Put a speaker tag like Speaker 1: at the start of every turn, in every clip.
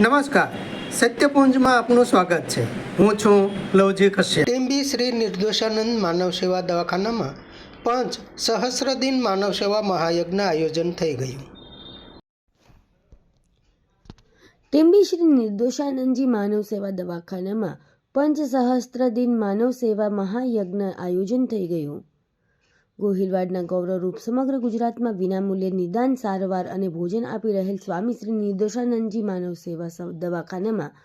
Speaker 1: નમસ્કાર. સત્યપુંજમાં આપનું સ્વાગત છે. હું છું લવજી કશ્યપ. ટીમ્બી શ્રી નિર્દોષાનંદ માનવ સેવા દવાખાનામાં પંચ સહસ્ર દિન માનવ સેવા મહાયજ્ઞ આયોજન થઈ ગયું.
Speaker 2: ટીમ્બી શ્રી નિર્દોષાનંદજી માનવ સેવા દવાખાનામાં પંચ સહસ્ત્ર દિન માનવ સેવા મહાયજ્ઞ આયોજન થઈ ગયું. ગોહિલવાડના ગૌરવરૂપ સમગ્ર ગુજરાતમાં વિનામૂલ્યે નિદાન, સારવાર અને ભોજન આપી રહેલ સ્વામી શ્રી નિર્દોષાનંદજી માનવ સેવા દવાખાનામાં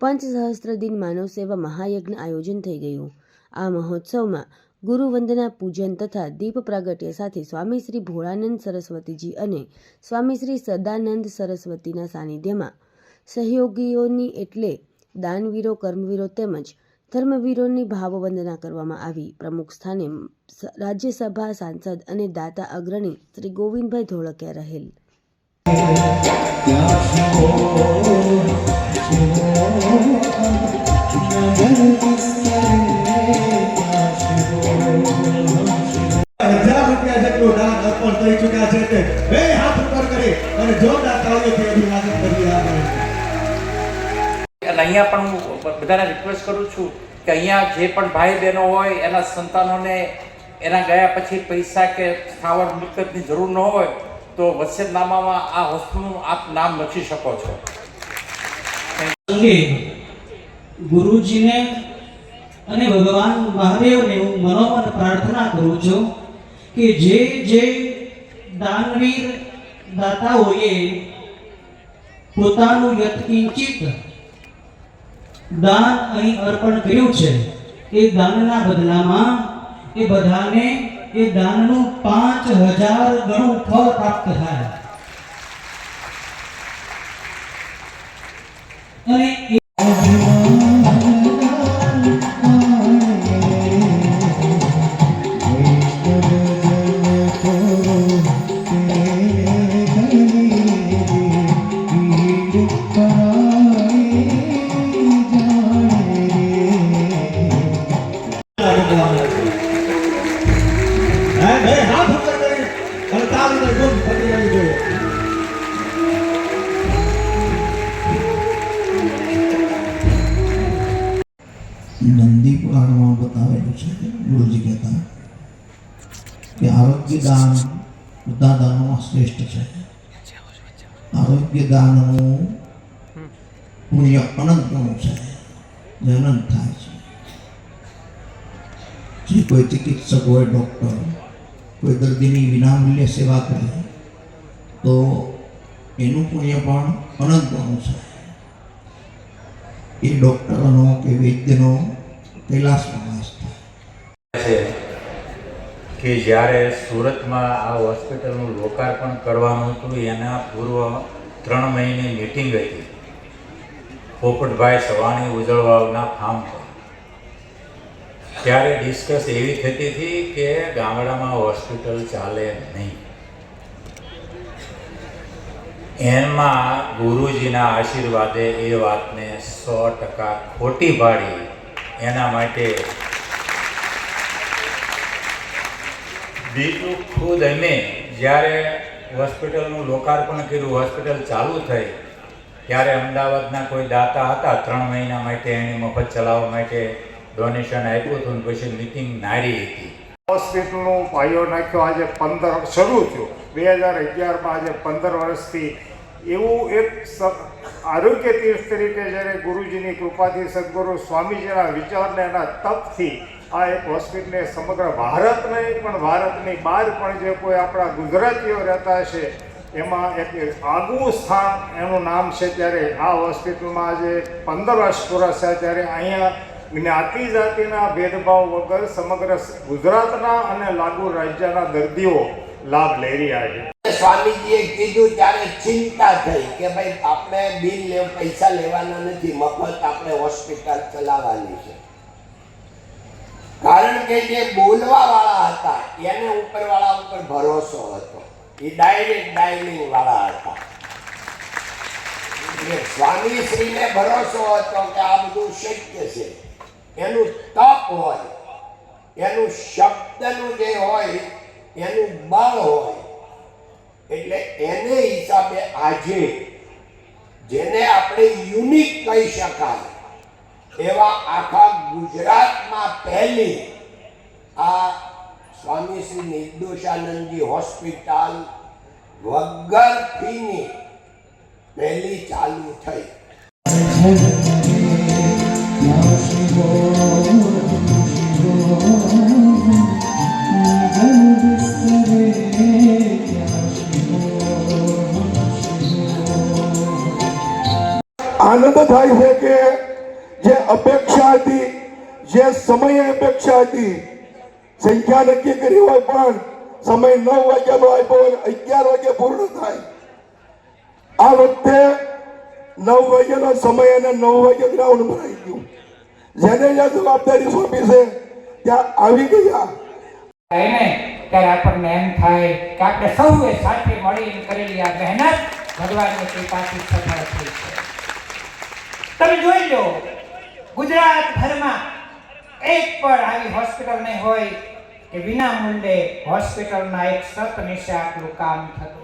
Speaker 2: પંચ સહસ્ત્ર દિન માનવ સેવા મહાયજ્ઞ આયોજન થઈ ગયું. આ મહોત્સવમાં ગુરુવંદના પૂજન તથા દીપ પ્રાગટ્ય સાથે સ્વામી શ્રી ભોળાનંદ સરસ્વતીજી અને સ્વામી શ્રી સદાનંદ સરસ્વતીના સાનિધ્યમાં સહયોગીઓની એટલે દાનવીરો, કર્મવીરો તેમજ ધર્મવીરોની ભાવવંદના કરવામાં આવી. પ્રમુખ સ્થાને રાજ્યસભા સાંસદ અને દાતા અગ્રણી શ્રી ગોવિંદભાઈ ધોળકિયા રહેલ.
Speaker 3: અર્પણ કરી ચુક્યા છે બે હાથ ઉપર કરી અને જોરદાર તાળીઓથી અભિવાદન કરી આપણે
Speaker 4: અને અહીંયા પણ હું બધાને રિક્વેસ્ટ કરું છું કે અહીંયા જે પણ ભાઈ બહેનો હોય, એના સંતાનોને એના ગયા પછી પૈસા કે સ્થાવર મિલકતની જરૂર ન હોય, તો વસિયતનામામાં આ હોસ્પિટલનું આપ નામ લખી શકો છો.
Speaker 5: ગુરુજીને અને ભગવાન મહાદેવને હું મનોમન પ્રાર્થના કરું છું કે જે જે દાનવીર દાતાઓએ પોતાનું યત્કિંચિત દાન અહીં અર્પણ કર્યું છે. એ દાનના બદલામાં એ બધાને એ દાનનું પાંચ હજાર ગણું ફળ પ્રાપ્ત થાય. અને
Speaker 6: બતાવેલું છે ગુરુજી કહેતા કે આરોગ્ય દાન બધા દાનોમાં શ્રેષ્ઠ છે આરોગ્ય દાનનું પુણ્ય અનંત ગણું છે જે અનંત થાય છે જે કોઈ ચિકિત્સક હોય ડૉક્ટર કોઈ દર્દીની વિનામૂલ્ય સેવા કરે તો એનું પુણ્ય પણ અનંત ગણું છે એ ડૉક્ટરનો કે વૈદ્યનો કૈલાસમાં વાસ થાય
Speaker 4: છે કે જ્યારે સુરતમાં આ હોસ્પિટલનું લોકાર્પણ કરવાનું હતું, એના પૂર્વ ત્રણ મહિને મિટિંગ હતી. પોપટભાઈ સવાણી ઉજળવાવના ફાર્મ પર. ત્યારે ડિસ્કસ એવી થતી હતી કે ગામડામાં હોસ્પિટલ ચાલે નહીં. એમાં ગુરુજીના આશીર્વાદે એ વાતને સો ટકા ખોટી પાડી. એના માટે બીજું ખુદ અમે જ્યારે હોસ્પિટલનું લોકાર્પણ કર્યું, હોસ્પિટલ ચાલુ થઈ, ત્યારે અમદાવાદના કોઈ દાતા હતા ત્રણ મહિના માટે એની મફત ચલાવવા માટે ડોનેશન આપ્યું હતું પછી મિટિંગ નારી હતી.
Speaker 7: હોસ્પિટલનો પાયો નાખ્યો આજે પંદર શરૂ થયું. બે હજાર અગિયારમાં આજે પંદર વર્ષથી એવું એક આરોગ્ય તીર્થ તરીકે જ્યારે ગુરુજીની કૃપાથી સદગુરુ સ્વામીજીના વિચારને એના તપથી આ એક હોસ્પિટલને સમગ્ર ભારત નહીં, પણ ભારતની બહાર પણ જે કોઈ આપણા ગુજરાતીઓ રહેતા છે એમાં એક આગવું સ્થાન એનું નામ છે ત્યારે આ હોસ્પિટલમાં આજે પંદર વર્ષ પૂરા થયા ત્યારે અહીંયા જ્ઞાતિ જાતિના ભેદભાવ વગર સમગ્ર ગુજરાતના અને લાગુ રાજ્યના દર્દીઓ લાભ લઈ રહ્યા છે.
Speaker 8: સ્વામીજીએ કીધું ત્યારે ચિંતા થઈ કે ભાઈ, આપણે બિલ લે, પૈસા લેવાના નથી, મફત આપણે હોસ્પિટલ ચલાવવાની છે. કારણ કે જે બોલવા વાળા હતા, એને ઉપર વાળા ઉપર ભરોસો હતો. એ ડાયરેક્ટ ડાયલિંગ વાળા હતા. એટલે સ્વામીશ્રીને ભરોસો હતો કે આ બધું શક્ય છે. એનું તપ હોય, એનું શબ્દનું જે હોય, એનું બળ હોય, એટલે એને હિસાબે આજે જેને આપણે આપણે યુનિક કહી શકાય એવા આખા ગુજરાતમાં પહેલી આ સ્વામી શ્રી નિર્દોષાનંદજી હોસ્પિટલ વગર ફીની પહેલી ચાલુ થઈ.
Speaker 3: આનંદ થાય છે કે જે અપેક્ષા હતી જે સમયે અપેક્ષા હતી સંખ્યા નક્કી કરી હોય પણ સમય નવ વાગ્યાનો આપ્યો અને અગિયાર વાગે પૂર્ણ થાય આ વખતે નવ વાગ્યાનો સમય અને નવ વાગે ગ્રાઉન્ડ ભરાઈ ગયું જેને જ્યાં જવાબદારી સોંપી છે ત્યાં આવી ગયા
Speaker 9: એને ત્યારે આપણને એમ થાય કે આપણે સૌએ સાથે મળીને કરેલી આ મહેનત ભગવાનની કૃપાથી સફળ થઈ છે તમે જોઈ લો ગુજરાત ભરમાં એક પણ આવી હોસ્પિટલ નહીં હોય કે વિના મૂલ્યે હોસ્પિટલના એક સત નિશે આટલું કામ થતું